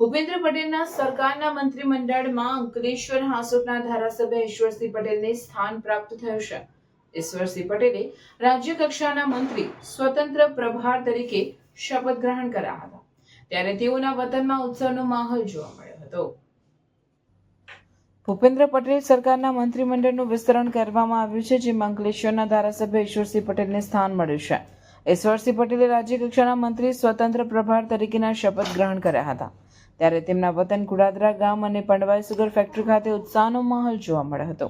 ભૂપેન્દ્ર પટેલના સરકારના મંત્રીમંડળમાં અંકલેશ્વર હાંસોટના ધારાસભ્ય ઈશ્વરસિંહ પટેલને સ્થાન પ્રાપ્ત થયું છે. ઈશ્વરસિંહ પટેલે રાજ્ય કક્ષાના મંત્રી સ્વતંત્ર પ્રભાર તરીકે શપથ ગ્રહણ કર્યા હતા. ત્યારે તેઓના વતનમાં ઉત્સવનો માહોલ જોવા મળ્યો હતો. ભૂપેન્દ્ર પટેલ સરકારના મંત્રીમંડળનું વિસ્તરણ કરવામાં આવ્યું છે, જેમાં અંકલેશ્વરના ધારાસભ્ય ઈશ્વરસિંહ પટેલને સ્થાન મળ્યું છે. ઈશ્વરસિંહ પટેલે રાજ્ય કક્ષાના મંત્રી સ્વતંત્ર પ્રભાર તરીકેના શપથ ગ્રહણ કર્યા હતા. ત્યારે તેમના વતન કુડાદરા ગામ અને પંડવાઈ સુગર ફેક્ટરી ખાતે ઉત્સાહનો માહોલ જોવા મળ્યો હતો.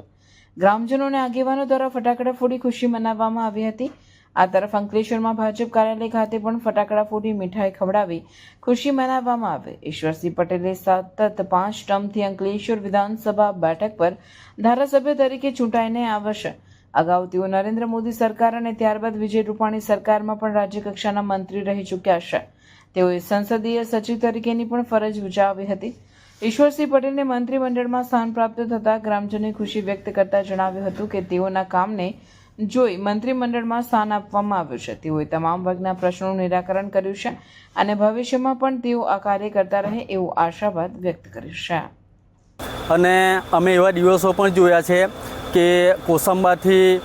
ગ્રામજનો અને આગેવાનો દ્વારા ફટાકડા ફોડી ખુશી મનાવવામાં આવી હતી. આ તરફ અંકલેશ્વરમાં ભાજપ કાર્યાલય ખાતે પણ ફટાકડા ફોડી મીઠાઈ ખવડાવી ખુશી મનાવવામાં આવી. ઈશ્વરસિંહ પટેલે સતત પાંચ ટર્મથી અંકલેશ્વર વિધાનસભા બેઠક પર ધારાસભ્ય તરીકે ચૂંટાઈને આવશે અગાઉ તેઓ નરેન્દ્ર મોદી સરકાર અને ત્યારબાદ વિજય રૂપાણી સરકારમાં પણ રાજ્યકક્ષાના મંત્રી રહી ચૂક્યા છે. તેઓએ સંસદીય સચિવ તરીકેની પણ ફરજ બજાવી હતી. ઈશ્વરસિંહ પટેલને મંત્રીમંડળમાં સ્થાન પ્રાપ્ત થતાં ગ્રામજનોએ ખુશી વ્યક્ત કરતા જણાવ્યું હતું કે તેઓના કામને જોઈ મંત્રીમંડળમાં સ્થાન આપવામાં આવ્યું છે. તેઓએ તમામ વર્ગના પ્રશ્નોનું નિરાકરણ કર્યું છે અને ભવિષ્યમાં પણ તેઓ આ કાર્ય કરતા રહે એવો આશાવાદ વ્યક્ત કર્યો છે. અને અમે એવા દિવસો પણ જોયા છે કે કોસંબાથી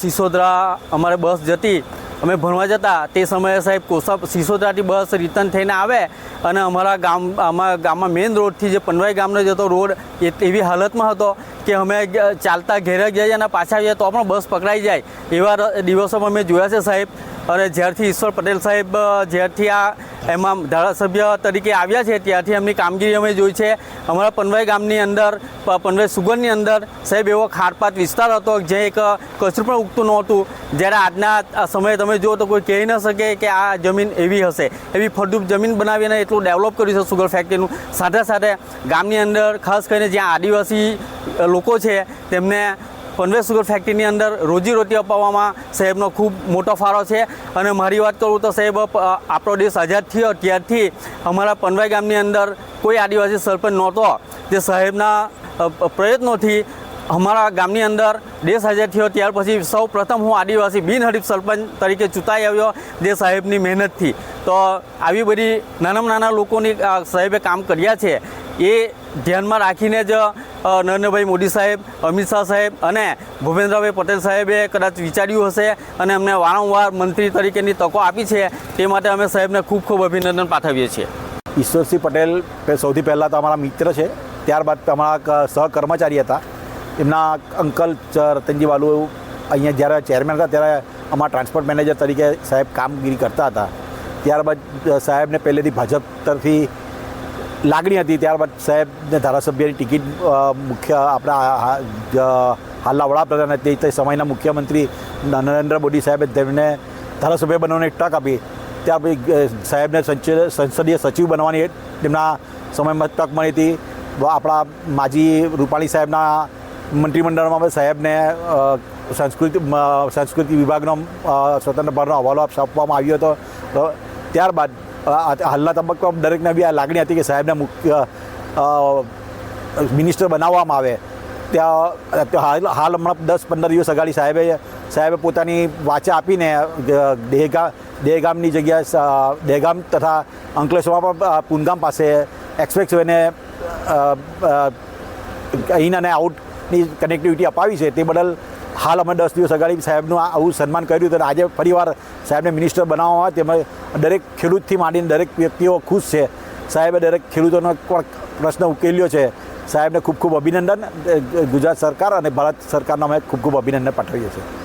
સિસોદરા અમારે બસ જતી. અમે ભણવા જતા. તે સમયે સાહેબ કોસા સિસોદરાથી બસ રિટર્ન થઈને આવે અને અમારા ગામ, અમારા ગામમાં મેઇન રોડથી જે પનવાઈ ગામનો જતો રોડ, એ એવી હાલતમાં હતો કે અમે ચાલતા ઘેરે જઈએ અને પાછા આવીએ તો પણ બસ પકડાઈ જાય. એવા દિવસોમાં અમે જોયા છે સાહેબ. અને જ્યારથી ઈશ્વર પટેલ સાહેબ જ્યારથી આ એમાં ધારાસભ્ય તરીકે આવ્યા છે. ત્યારથી એમની કામગીરી અમે જોઈ છે. અમારા પનવાઈ ગામની અંદર પનવાઈ સુગરની અંદર સાહેબ એવો ખાડપાત વિસ્તાર હતો જે એક કચરું પણ ઉગતું નહોતું. જ્યારે આજના સમયે તમે જુઓ તો કોઈ કહી ન શકે કે આ જમીન એવી હશે. એવી ફળદ્રુપ જમીન બનાવીને એટલું ડેવલપ કર્યું છે સુગર ફેક્ટરીનું. સાથે સાથે ગામની અંદર ખાસ કરીને જ્યાં આદિવાસી લોકો છે, તેમને પનવે સુગર ફેક્ટરીની અંદર રોજીરોટી અપાવવામાં સાહેબનો ખૂબ મોટો ફાળો છે. અને મારી વાત કરું તો સાહેબ આપણો દેશ આઝાદ થયો ત્યારથી અમારા પનવાઈ ગામની અંદર કોઈ આદિવાસી સરપંચ નહોતો. જે સાહેબના પ્રયત્નોથી અમારા ગામની અંદર દેશ આઝાદ થયો ત્યાર પછી સૌ પ્રથમ હું આદિવાસી બિનહરીફ સરપંચ તરીકે ચૂંટાઈ આવ્યો જે સાહેબની મહેનતથી. તો આવી બધી નાનામાં નાના લોકોની સાહેબે કામ કર્યા છે. એ ધ્યાનમાં રાખીને જ નરેન્દ્રભાઈ મોદી સાહેબ, અમિત શાહ સાહેબ અને ભૂપેન્દ્રભાઈ પટેલ સાહેબે કદાચ વિચાર્યું હશે અને અમને વારંવાર મંત્રી તરીકેની તકો આપી છે, તે માટે અમે સાહેબને ખૂબ ખૂબ અભિનંદન પાઠવીએ છીએ. ઈશ્વરસિંહ પટેલ સૌથી પહેલાં તો અમારા મિત્ર છે, ત્યારબાદ અમારા સહકર્મચારી હતા. એમના અંકલ રતનજી વાલુ અહીંયા જ્યારે ચેરમેન હતા, ત્યારે અમારા ટ્રાન્સપોર્ટ મેનેજર તરીકે સાહેબ કામગીરી કરતા હતા. ત્યારબાદ સાહેબને પહેલેથી ભાજપ તરફથી લાગણી હતી ત્યારબાદ સાહેબને ધારાસભ્યની ટિકિટ મુખ્ય આપણા હાલના વડાપ્રધાન તે તે સમયના મુખ્યમંત્રી નરેન્દ્ર મોદી સાહેબે તેમને ધારાસભ્ય બનવાની એક તક આપી. ત્યાર પછી સાહેબને સંસદીય સચિવ બનવાની તેમના સમયમાં તક મળી હતી. આપણા માજી રૂપાણી સાહેબના મંત્રીમંડળમાં સાહેબને સંસ્કૃતિ સંસ્કૃતિ વિભાગનો સ્વતંત્ર ભારનો હવાલો આપ- આપવામાં આવ્યો હતો. ત્યારબાદ હાલના તબક્કામાં દરેકને બી આ લાગણી હતી કે સાહેબને મુખ્ય મિનિસ્ટર બનાવવામાં આવે. ત્યાં હાલ હાલ હમણાં દસ પંદર દિવસ અગાડી સાહેબે સાહેબે પોતાની વાચા આપીને દેહગામ દેહગામની જગ્યાએ દેહગામ તથા અંકલેશ્વરમાં પણ પૂનગામ પાસે એક્સપ્રેસ વેને ઇન અને આઉટની કનેક્ટિવિટી અપાવી છે. તે બદલ હાલ અમે દસ દિવસ અગાડી સાહેબનું આવું સન્માન કર્યું હતું આજે ફરીવાર સાહેબને મિનિસ્ટર બનાવવામાં તેમજ તેમાં દરેક ખેડૂતથી માંડીને દરેક વ્યક્તિઓ ખુશ છે. સાહેબે દરેક ખેડૂતોનો પ્રશ્ન ઉકેલ્યો છે. સાહેબને ખૂબ ખૂબ અભિનંદન ગુજરાત સરકાર અને ભારત સરકારનો અમે ખૂબ ખૂબ અભિનંદન પાઠવીએ છીએ.